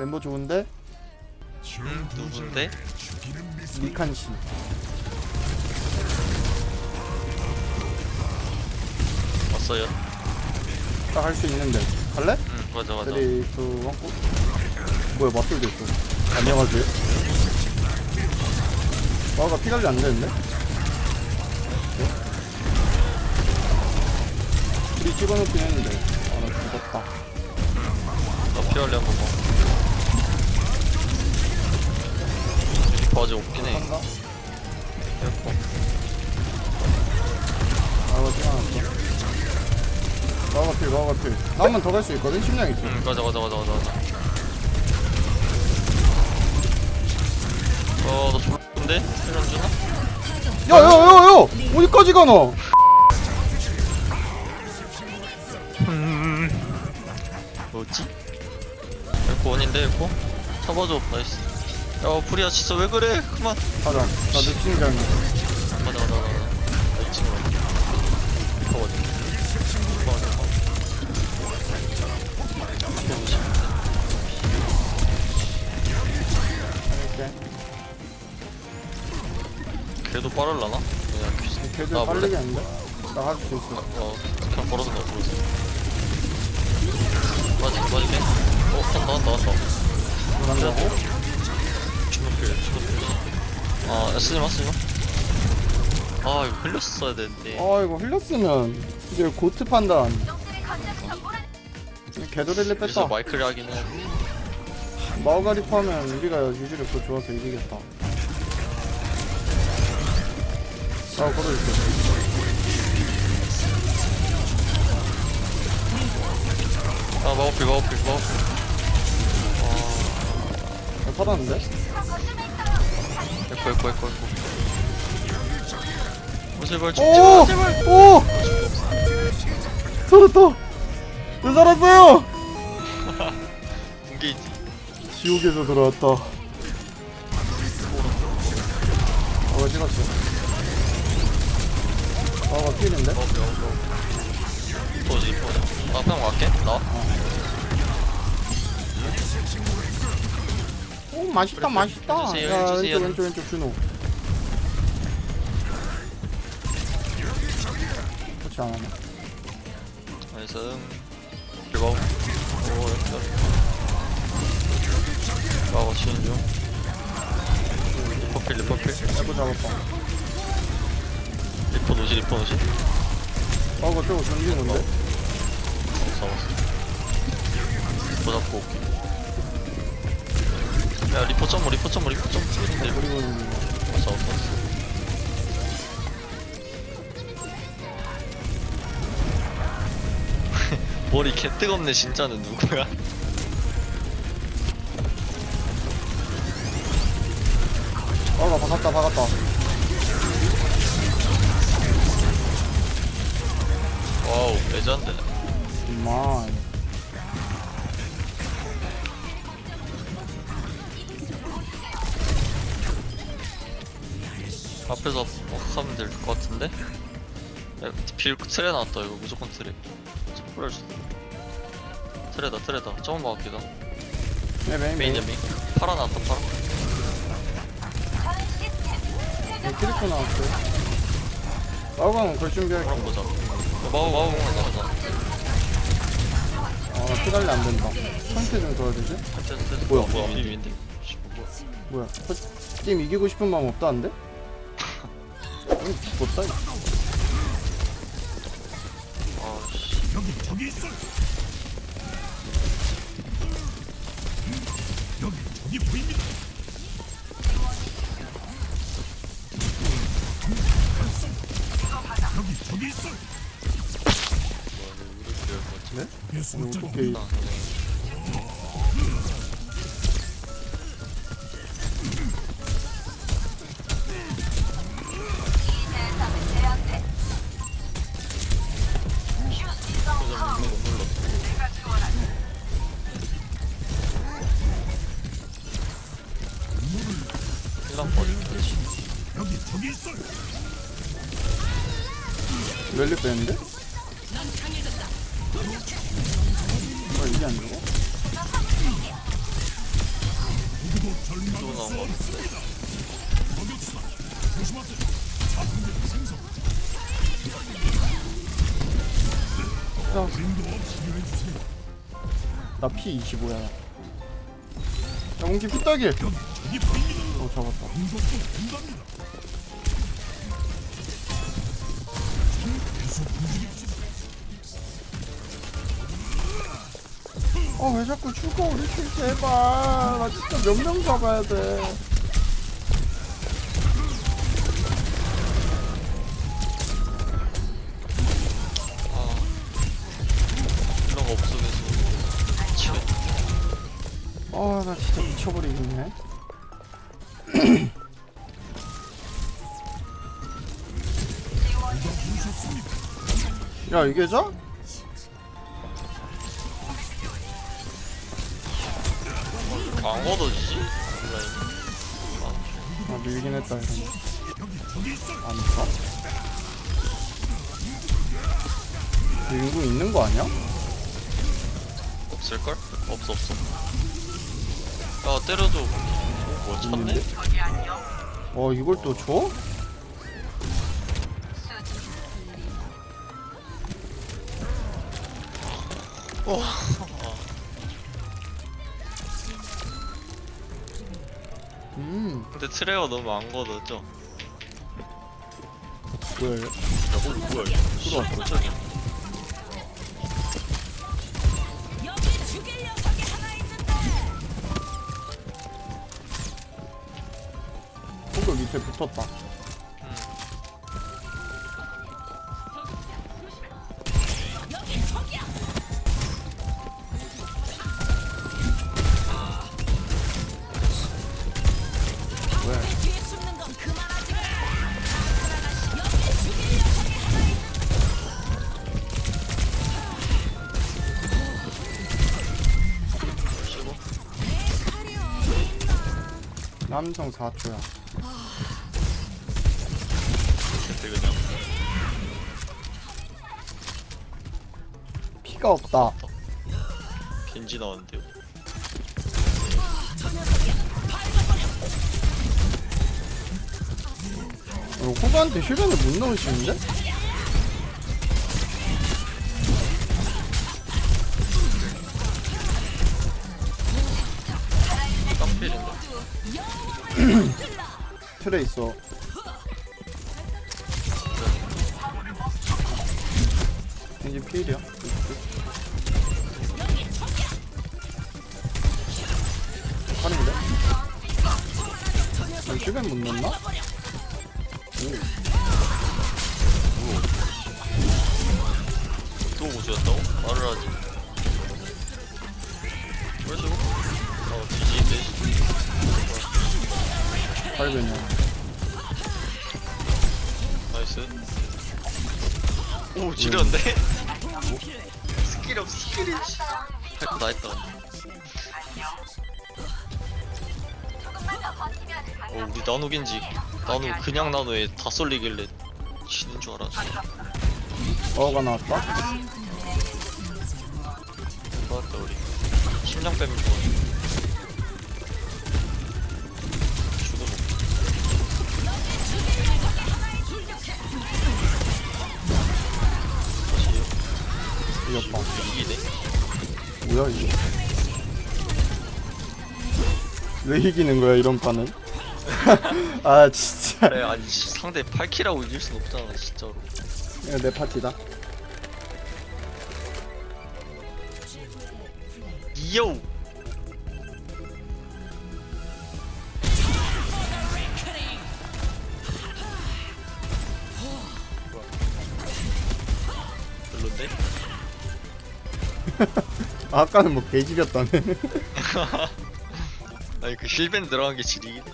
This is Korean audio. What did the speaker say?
멤버 좋은데 음, 누군데? 미칸 씨. 왔어요. 딱 할 수 있는데 갈래? 응, 맞아, 맞아. 3, 2, 1, 고. 뭐야 맞돌도 있어. 안녕하세요. 와가 피 관리 안 되는데? 네? 우리 찍어놓긴 했는데 아나 죽었다. 나 피할래 한번 봐. 바지 없긴 해. 한다? 예뻐. 와가 찍어놨어. 와가 필 와가 필. 나한번더갈 수 있거든? 심장 있어. 응, 가자, 가자, 가자, 가자, 가자. 어, 너 졸른데? 힐안 주나? 야야야야! 어디까지 가나? 뭐지? 에코 원인데, 에코? 잡아줘, 나이스. 야, 프리야, 진짜 왜 그래? 그만. 가자. 나 늦은 줄 알고. 가자, 가자, 가자. 나 2층 가. 이거 어디? 이거 어디? 이거 보시. 이렇게. 걔도 빠를라나? 그냥 귀- 걔들 나 몰래. 빠르겠는데? 나 할 수 있어. 어, 그냥 걸어서 가, 걸어서. 맞지, 맞지? 어, 한 나왔다, 나왔다. 주먹 아, 쓰지 마, 쓰지 마. 아, 이거 흘렸어야 되는데. 아 이거 흘렸으면 이제 고트 판단. 여기서 뺐다. 마이크를 하긴 해. 마오가리프 하면 우리가 유지력 더 좋아서 이기겠다. 아 걸어줄게. 아, 마우필, 마우필, 마우필. 아, 받았는데? 에코, 에코, 에코, 에코. 어, 제발, 죽지 오! 마, 제발. 오! 살았다! 왜 살았어요? 붕괴이지. 지옥에서 돌아왔다. 어, 찍었어. 아가 피했는데? 마우필, 마우필. 터지, 터지. 아, 그냥 갈게. 나와. 오, 맛있다, 그래, 맛있다. 해주세요, 야, 해주세요. 왼쪽, 왼쪽, 왼쪽, 준호. 그렇지 않았네. 나이스. 그리고, 오, 이렇게. 마우가 치는 중. 리퍼필, 리퍼필. 에코 잡았다. 리퍼 노시, 리퍼 노시. 아, 그거 저거 전기는데? 잡았어. 리퍼 잡고 올게. 야, 리퍼 점프, 리퍼 점프, 리퍼 점프. 근데 그리고 왔어, 왔어. 머리 개 뜨겁네, 진짜는 누구야? 아가 박았다, 박았다. 와우, 레전드. 정말. 앞에서 뭐 하면 될 것 같은데? 야, 빌 트레 나왔다, 이거 무조건 트레. 뿌려줘. 트레다, 트레다. 조금 막기다. 네, 메인, 메인. 메인. 파라 나왔다, 파라. 네, 트리코 나왔어요. 마우강은 걸 준비할게. 파라 보자. 어, 마우, 마우, 가자, 가자. 아, 나 피달리 안 된다. 상태 좀 도와주지? 뭐야, 뭐야, 비비인데? 뭐야. 뭐야? 저 게임 이기고 싶은 마음 없다는데? 아니, 죽었다. 아씨. 네? 오늘 어떻게 힐 랠리 빼는데? 아, 이게 안? 또 나온 거 같은데 야. 나 P 25야. 야, 몽키 피따기. 어, 잡았다. 어, 왜 자꾸 죽어, 우리 팀 제발. 나 진짜 몇 명 잡아야 돼. 아 힐러가 없어져서 치워 어, 나 진짜 미쳐버리겠네. 야, 이게 져? 안 걷어지지? 온라인 아, 밀긴 했다, 이러면. 안 써. 인구 있는 거 아니야? 없을걸? 없어 없어 야 때려줘 오, 뭐? 있는데? 어, 이걸 또 줘? 어. 음, 근데 트레가 너무 안 걷어져 뭐야, 얘. 야 뭐, 뭐야 이게 들어왔어 저기 여기 죽일 녀석이 하나 있는데 호그 밑에 붙었다. 남성 4초야. 그때 그냥 피가 없다. 겐지 나왔는데요 어, 호그한테 힐벤을 못 넣으시는데? 틀에 있어. 이제 필이야. 팔인데? 아, 힐벤 못 넣나? 또 우주였다고? 말을 하지 그래서 어 뒤지인데 팔벤이야. 나이스. 오 지렸네. 스킬 없 스킬이 할거 다 했다 어 우리 나누긴지 나누 그냥 나누에 다 쏠리길래 지는 줄 알았어. 어가 나왔다. 좋았다 우리? 심장 빼면 좋아 뭐야 이게? 왜 이기는 거야 이런 판은? 아 진짜 그래 아니 씨, 상대 8킬하고 이길 순 없잖아 진짜로 이거 내 파티다. 이요 별론데? 아까는 뭐 개지렸다네. 아니 그 힐밴 들어간 게 지리긴 해